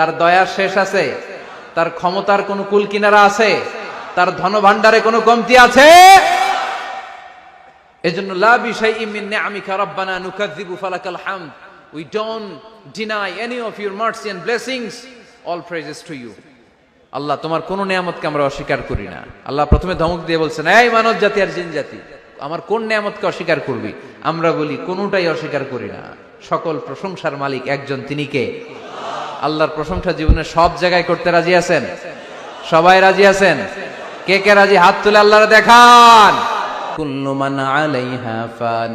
তার দয়ার শেষ আছে। তার ক্ষমতার কোনো কুল কিনারা আছে। তার ধন ভান্ডারে কোনো কমতি আছে। এজন্য, লা বিশাই মিন নিআমিকা রাব্বানা নুকাযযিবু ফালাকাল হামদ। We don't deny any of your mercy and blessings all praises to you Allah, তোমার কোন নিয়ামতকে আমরা অস্বীকার করি না। আল্লাহ প্রথমে ধমক দিয়ে বলছেন, এই মানব জাতি আর জিন জাতি, আমার কোন নিয়ামতকে অস্বীকার করবি? আমরা বলি, কোনটাই অস্বীকার করি না। সকল প্রশংসার মালিক একজন, তিনি কে? আল্লাহর প্রশংসা জীবনে সব জায়গায় করতে রাজি আছেন সবাই রাজি আছেন কে কে রাজি হাত তুলে আল্লাহর দেখান কুল্লু মান আলাইহা ফান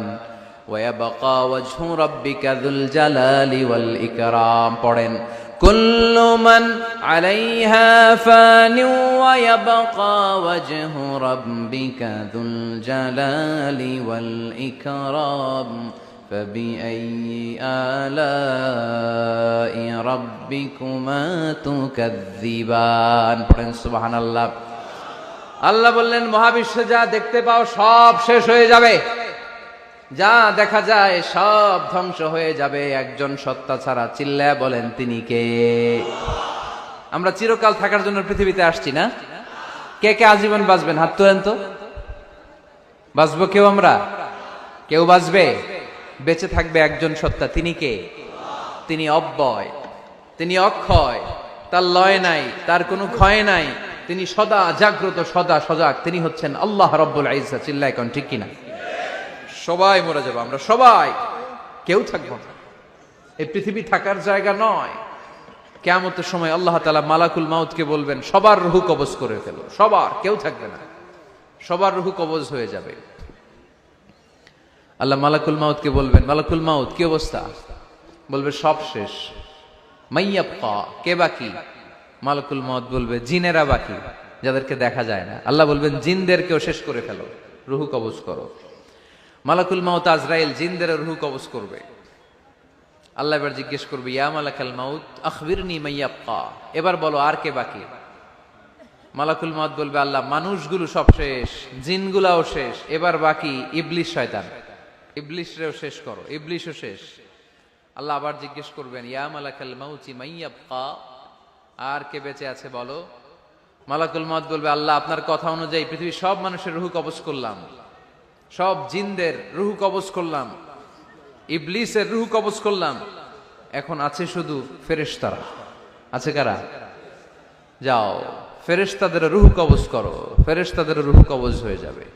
ويبقى وجه ربك ذو الجلال والإكرام পড়েন كل من عليها فان ويبقى وجه ربك ذو الجلال والإكرام فبأي آلاء ربكما تكذبان পড়েন সুবহান আল্লাহ আল্লাহ বললেন মহাবিশ্বে যা দেখতে পাও সব শেষ হয়ে যাবে যা দেখা যায় সব ধ্বংস হয়ে যাবে একজন সত্তা ছাড়া চিল্লা বলেন তিনি কে আমরা চিরকাল থাকার জন্য পৃথিবীতে আসছি না কে কে আজীবন বাঁচবেন হাত তোলেন তো বাঁচবো কেউ আমরা কেউ বাঁচবে বেঁচে থাকবে একজন সত্তা। তিনি কে? তিনি অব্যয়। তিনি অক্ষয়। তার লয় নাই, তার কোনো ক্ষয় নাই। তিনি সদা জাগ্রত, সদা সজাগ। তিনি হচ্ছেন আল্লাহ রব্বুল আইসা চিল্লা এখন ঠিক কিনা? সবাই মরে যাব আমরা, সবাই। কেউ থাকব না। এই পৃথিবী থাকার জায়গা নয়। কেমতের সময় আল্লাহ তালা মালাকুল মাউতকে বলবেন, সবার রুহু কবজ করে ফেলো। সবার, কেউ থাকবে না। সবার রুহু কবজ হয়ে যাবে। আল্লাহ মালাকুল মাউতকে বলবেন, মালাকুল মাউত, কি অবস্থা? বলবে, সব শেষ। মাইয়াপ্পা কে বাকি? মালাকুল মাউত বলবে, জিনেরা বাকি, যাদেরকে দেখা যায় না। আল্লাহ বলবেন, জিনদেরকেও শেষ করে ফেলো, রুহু কবজ করো। মালাকুল মাউত আজরাইল জিনদের রুহু কবজ করবে। আল্লাহ এবার জিজ্ঞেস করবে, ইয়া মালাকাল মাউত, আখবিরনি মাইয়াপ্পা এবার বলো, আর কে বাকি? মালাকুল মাউত বলবে, আল্লাহ, মানুষগুলো সব শেষ, জিনগুলাও শেষ, এবার বাকি ইবলিশ শয়তান। ইবলিশরেও শেষ করো, ইবলিশও শেষ। আল্লাহ আবার জিজ্ঞেস করবেন, ইয়া মালাকাল মাউতি মাইয়াপ্পা আর কে বেঁচে আছে বলো? মালাকুল মত বলবে, আল্লাহ, আপনার কথা অনুযায়ী পৃথিবীর সব মানুষের রুহু কবজ করলাম। সব জিনদের রুহু কবজ করলাম। ইবলিসের রুহু কবজ করলাম। এখন আছে শুধু ফেরেশতারা। আছে কারা? যাও ফেরেশতাদের রুহু কবজ করো। ফেরেশতাদের রুহু কবজ হয়ে যাবে।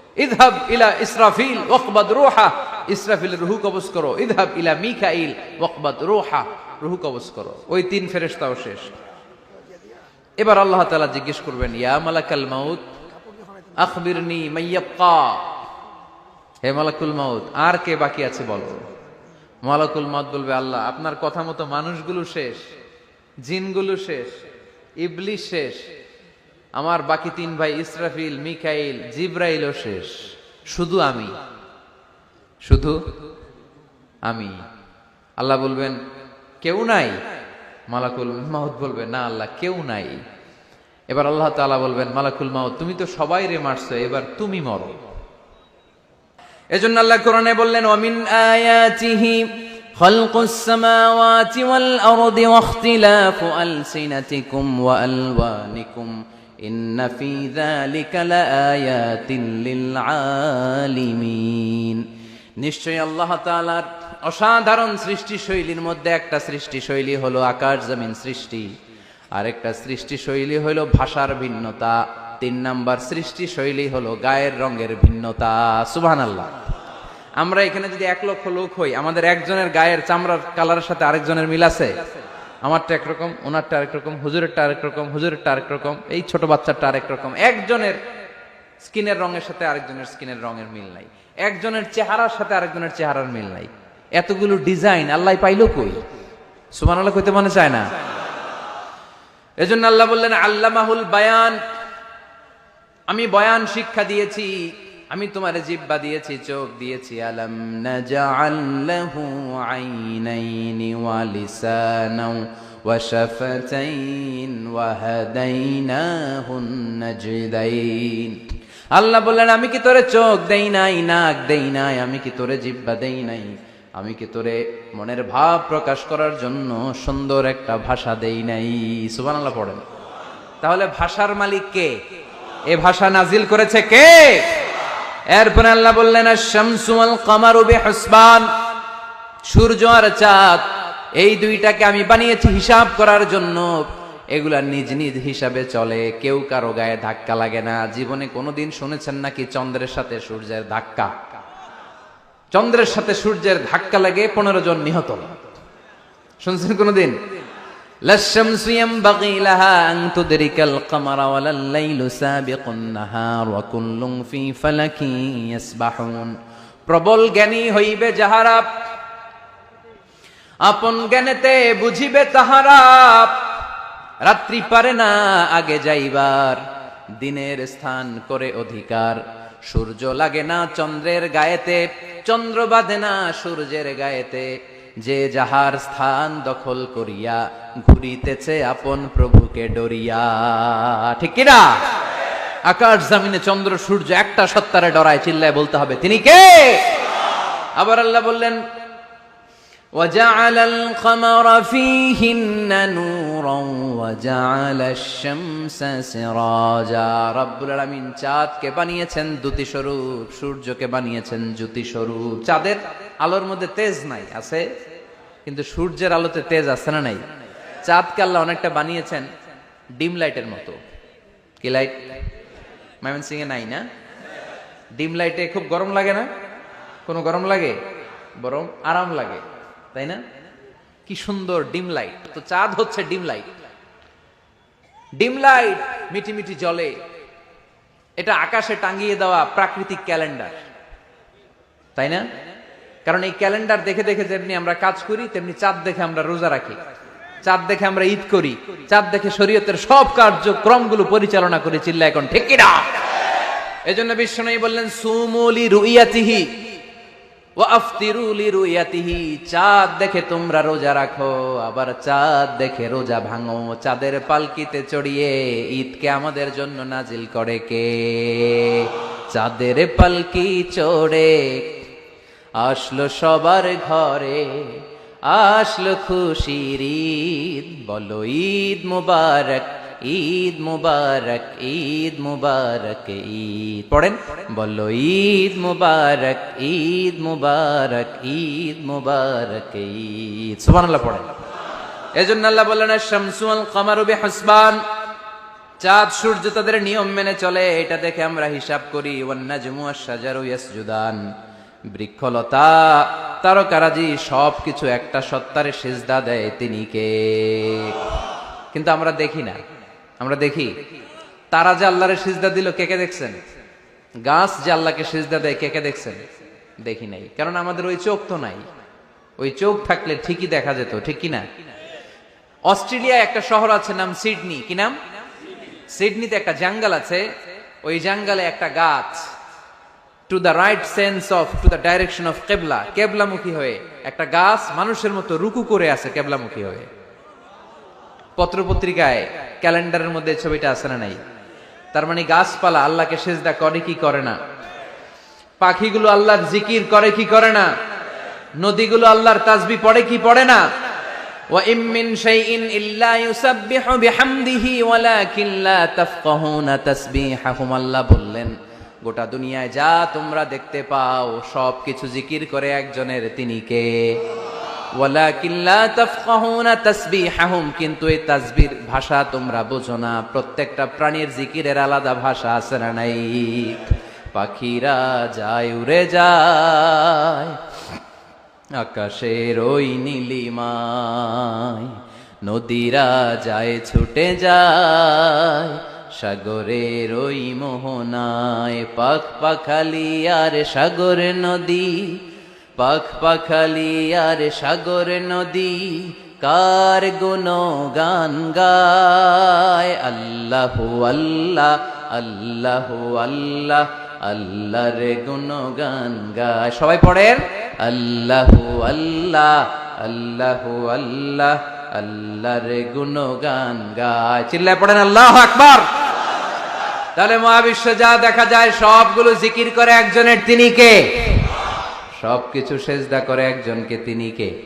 ইদহাব ইলা ইসরাফিল, ওয়াকবাদ রুহা। ইসরাফিল রুহু কবজ করো। ইদহাব ইলা মিখাইল ওয়াকবাদ রুহা, রুহু কবজ করো। ওই তিন ফেরেস্তাও শেষ। এবার আল্লাহ তালা জিজ্ঞেস করবেন, ইয়া মালাকাল মাউত, আখবিরনি মাইয়াক্কা হে মালাকুল মাউত, আর কে বাকি আছে বলো? মালাকুল মাউত বলবে, আল্লাহ, আপনার কথা মতো মানুষগুলো শেষ, জিনগুলো শেষ ইবলিশ শেষ আমার বাকি তিন ভাই ইসরাফিল মিকাইল জিব্রাইলও শেষ শুধু আমি শুধু আমি আল্লাহ বলবেন কেউ নাই মালাকুল মাউত বলবে না আল্লাহ কেউ নাই এবার আল্লাহ তাআলা বলবেন মালাকুল মাউত তুমি তো সবাই রে মারছো এবার তুমি মরো এজন্য আল্লাহ কোরআনে বললেন ওমিন আয়াতিহি خلق السماوات والأرض واختلاف ألسنتكم وألوانكم ইন্না ফি যালিকা নিশ্চয়ই আল্লাহ তাআলার অসাধারণ সৃষ্টি শৈলীর মধ্যে একটা সৃষ্টি শৈলী হলো আকাশ জমিন সৃষ্টি। আরেকটা সৃষ্টি শৈলী হলো ভাষার ভিন্নতা। তিন নাম্বার সৃষ্টি শৈলী হলো গায়ের রঙের ভিন্নতা। সুবহান আল্লাহ আমরা এখানে যদি এক লক্ষ লোক হই, আমাদের একজনের গায়ের চামড়ার কালারের সাথে আরেকজনের মিল আছে? আমারটা একরকম, ওনারটা আরেক রকম হুজুরেরটা আরেক রকম হুজুরেরটা আরেক রকম এই ছোট বাচ্চাটা আরেক রকম একজনের স্কিনের রঙের সাথে আরেকজনের স্কিনের রঙের মিল নাই। একজনের চেহারার সাথে আরেকজনের চেহারার মিল নাই। এতগুলো ডিজাইন আল্লাহ পাইলো কই? সুমান আল্লাহ কইতে মনে চায় না? এজন্য আল্লাহ বললেন, আল্লামাহুল বায়ান, আমি বয়ান শিক্ষা দিয়েছি। আমি তোমার জিব্বা দিয়েছি, চোখ দিয়েছি, আলম নাজাআল্লাহু আইনাইনি ওয়া লিসানাও ওয়া নাজদাইন। আল্লাহ বললেন, আমি কি তোরে চোখ দেই নাই, নাক দেই নাই? আমি কি তোরে জিব্বা দেই নাই? আমি কি তোরে মনের ভাব প্রকাশ করার জন্য সুন্দর একটা ভাষা দেই নাই? সুবান আল্লাহ পড়েন। তাহলে ভাষার মালিক কে? এ ভাষা নাজিল করেছে কে? এরপরে আল্লাহ বললেন শামসুল কামারু বেহসবান। সূর্য আর চাঁদ, এই দুইটাকে আমি বানিয়েছি হিসাব করার জন্য। এগুলা নিজ নিজ হিসাবে চলে, কেউ কারও গায়ে ধাক্কা লাগে না। জীবনে কোনোদিন শুনেছেন নাকি চন্দ্রের সাথে সূর্যের ধাক্কা? চন্দ্রের সাথে সূর্যের ধাক্কা লাগে পনেরো জন নিহত। শুনছেন কোনোদিন? لا الشمس ينبغي لها أن تدرك القمر ولا الليل سابق النهار وكل في فلك يسبحون প্রবল জ্ঞানী হইবে যাহারা আপন জ্ঞানেতে বুঝিবে তাহারা রাত্রি পারে না আগে যাইবার দিনের স্থান করে অধিকার সূর্য লাগে না চন্দ্রের গায়েতে চন্দ্র বাঁধে না সূর্যের গায়েতে যে যাহার স্থান দখল করিয়া ঘুরিতেছে আপন প্রভুকে ডরিয়া। ঠিক কিনা? আকাশ জামিনে চন্দ্র সূর্য একটা সত্তারে ডরায়, চিল্লায় বলতে হবে, তিনি কে? আবার আল্লাহ বললেন وجعل القمر فيهن نورا وجعل الشمس سراجا রব্বুল আলামিন চাঁদকে বানিয়েছেন দ্যুতি স্বরূপ সূর্যকে বানিয়েছেন জ্যোতি স্বরূপ চাঁদের আলোর মধ্যে তেজ নাই আছে কিন্তু সূর্যের আলোতে তেজ আছে না নাই চাঁদকে আল্লাহ অনেকটা বানিয়েছেন ডিম লাইটের মতো কি লাইট মাইমন সিং এ নাই না ডিম লাইটে খুব গরম লাগে না কোনো গরম লাগে বরং আরাম লাগে তাই না? কি সুন্দর ডিম লাইট। তো চাঁদ হচ্ছে ডিম লাইট। ডিম লাইট মিটি মিটি জলে এটা আকাশে টাঙ্গিয়ে দেওয়া প্রাকৃতিক ক্যালেন্ডার। তাই না? কারণ এই ক্যালেন্ডার দেখে দেখে যেমনি আমরা কাজ করি, তেমনি চাঁদ দেখে আমরা রোজা রাখি। চাঁদ দেখে আমরা ঈদ করি। চাঁদ দেখে শরীয়তের সব কার্যক্রমগুলো পরিচালনা করে চিল্লা এখন ঠিক কিনা? এই জন্য বিশ্বনয়ী বললেন, সুমুলি রুইয়াতিহি চাঁদ দেখে তোমরা রোজা রাখো, আবার চাঁদ দেখে রোজা ভাঙো, চাঁদের পালকিতে চড়িয়ে ঈদকে আমাদের জন্য নাজিল করে কে? চাঁদের পালকি চড়ে, আসলো সবার ঘরে, আসলো খুশির ঈদ, বলো ঈদ মুবারক। ঈদ মুবারক ঈদ মুবারক, ঈদ। পড়েন? বলো ঈদ মুবারক ঈদ মুবারক ঈদ মুবারক, ঈদ। সুবহানাল্লাহ পড়েন। এজন্য আল্লাহ বললেন শামসু আল কামারু বিহাসবান। চাঁদ, সূর্য তাদের নিয়ম মেনে চলে, এটা দেখে আমরা হিসাব করি, ওয়ান্নাজমু বৃক্ষলতা, তারকারাজি সব কিছু একটা সত্তারে সেজদা দেয় তিনি কে? কিন্তু আমরা দেখি না। আমরা দেখি, তারা যে আল্লাহরে সিজদা দিল, কে কে দেখছেন? গাছ যে আল্লাহকে সিজদা দেয়, কে কে দেখছেন? দেখি নাই। কারণ আমাদের ওই চোখ তো নাই। ওই চোখ থাকলে ঠিকই দেখা যেত, ঠিক কি না অস্ট্রেলিয়ায় একটা শহর আছে, নাম সিডনি। কি নাম? সিডনিতে একটা জঙ্গল আছে। ওই জঙ্গলে একটা গাছ। To the right sense of to the direction of কেবলা কেবলামুখী হয়ে একটা গাছ মানুষের মতো রুকু করে আছে, কেবলামুখী হয়ে। পত্রপত্রিকায় ক্যালেন্ডারের মধ্যে ছবিটা আছে না নাই তার মানে গাছপালা আল্লাহকে সেজদা করে কি করে না পাখিগুলো আল্লাহর জিকির করে কি করে না নদীগুলো আল্লাহর তাসবি পড়ে কি পড়ে না وإن من شيء إلا يسبح بحمده ولكن لا تفقهون تسبيحهم আল্লাহ বললেন গোটা দুনিয়ায় যা তোমরা দেখতে পাও সব কিছু জিকির করে একজনের তিনি কে কিন্তু এই তাসবির ভাষা তোমরা বোঝো না। প্রত্যেকটা প্রাণীর জিকিরের আলাদা ভাষা আছে না নাই? পাখিরা যায়, উড়ে যায়, আকাশের ওই নীলিমায়। নদীরা যায়, ছুটে যায়, সাগরের ওই মোহনায়। পাখ পাখালি আর সাগর নদী পাখ পাখালি আর সাগর নদী, কার গুণ গান গায়? আল্লাহ আল্লাহ আল্লাহ আল্লাহ, আল্লাহর গুণ গান গায়। সবাই পড়েন? আল্লাহ আল্লাহ আল্লাহ আল্লাহ, আল্লাহর গুণ গান গায়। চিল্লায় পড়েন, আল্লাহ আকবার। তাহলে মহাবিশ্ব যা দেখা যায়, সবগুলো জিকির করে একজনের তিনি কে? সবকিছু সেজদা করে একজনকে, তিনি কে?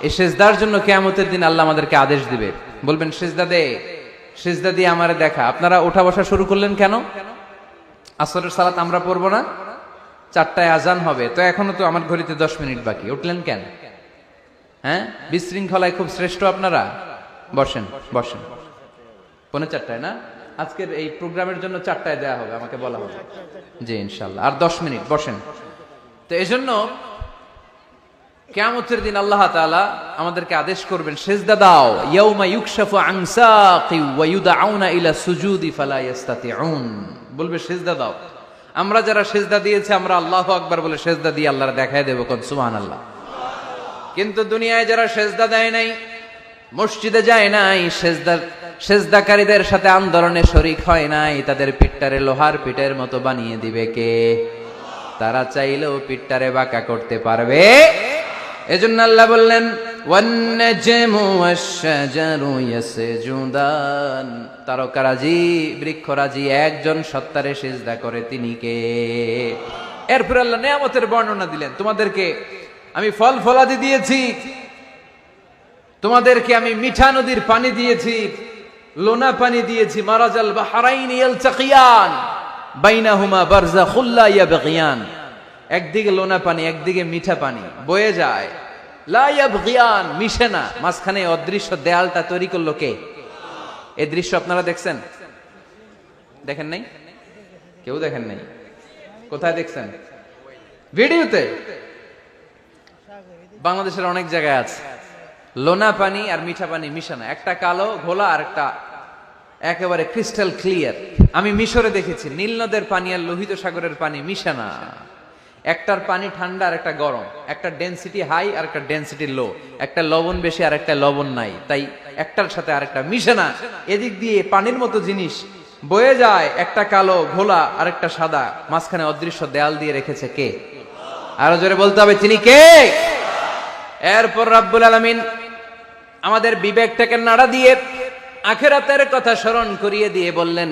এই সেজদার জন্য কেয়ামতের দিন আল্লাহ আমাদেরকে আদেশ দিবে। বলবেন, সেজদা দে, সেজদা দিয়ে আমারে দেখা। আপনারা ওঠা বসা শুরু করলেন কেন? আসরের সালাত আমরা পড়ব না? চারটায় আজান হবে। তো এখনও তো আমার ঘড়িতে দশ মিনিট বাকি। উঠলেন কেন? হ্যাঁ? বিশৃঙ্খলায় খুব শ্রেষ্ঠ আপনারা? বসেন বসেন। পৌনে চারটায় না? আজকের এই প্রোগ্রামের জন্য চারটায় দেয়া হবে, আমাকে বলা হবে। জি, ইনশাল্লাহ। আর দশ মিনিট, বসেন। তো এই জন্য কেয়ামতের দিন আল্লাহ তাআলা আমাদেরকে আদেশ করবেন, সেজদা দাও বলবে, সেজদা দাও। আমরা যারা সেজদা দিয়েছি, আমরা আল্লাহু আকবার বলে সেজদা দিয়ে আল্লাহর দেখায় দেব কোন, সুবহানাল্লাহ। কিন্তু দুনিয়ায় যারা সেজদা দেয় নাই, মসজিদে যায় নাই সেজদার সেজদাকারীদের সাথে আন্দোলনে শরিক হয় নাই, তাদের পিঠটারে লোহার পিঠের মতো বানিয়ে দিবে কে? তারা চাইলেও পিঠটারে বাঁকা করতে পারবে। এজন্য আল্লাহ বললেন তারকারাজি, বৃক্ষরাজি একজন সত্তারে সিজদা করে তিনি কে? এরপর আল্লাহ নিয়ামতের বর্ণনা দিলেন, তোমাদেরকে আমি ফল ফলাদি দিয়েছি, তোমাদেরকে আমি মিঠা নদীর পানি দিয়েছি, লোনা পানি দিয়েছি, মারাজাল বাহারাইন ইয়ালতাকিয়ান বাইনাহুমা বারজাখুল্লা ইয়াবগিয়ান একদিকে লোনা পানি, একদিকে মিঠা পানি। বয়ে যায়। লা ইয়াবগিয়ান মিশে না। মাঝখানে অদৃশ্য দেয়ালটা তৈরি করল কে? এই দৃশ্য আপনারা দেখছেন? দেখেন নাই? কেউ দেখেন নাই? কোথায় দেখছেন? ভিডিওতে? বাংলাদেশের অনেক জায়গায় আছে। লোনা পানি আর মিঠা পানি মিশানো একটা কালো, ঘোলা আর একটা একেবারে ক্রিস্টাল ক্লিয়ার আমি মিশরে দেখেছি, নীল নদের পানি আর লোহিত সাগরের পানি মিশানা একটার পানি ঠান্ডা আর একটা গরম। একটা ডেনসিটি হাই আর একটা ডেনসিটি লো একটা লবণ বেশি আর একটা লবণ নাই। তাই একটার সাথে আরেকটা মিশে না। এদিক দিয়ে পানির মতো জিনিস বয়ে যায়, একটা কালো, ঘোলা আর একটা সাদা। মাঝখানে অদৃশ্য দেয়াল দিয়ে রেখেছে কে? আরও জোরে বলতে হবে, তিনি কে? এরপর রাব্বুল আলামিন আমাদের বিবেকটাকে নাড়া দিয়ে আখেরাতের কথা স্মরণ করিয়ে দিয়ে বললেন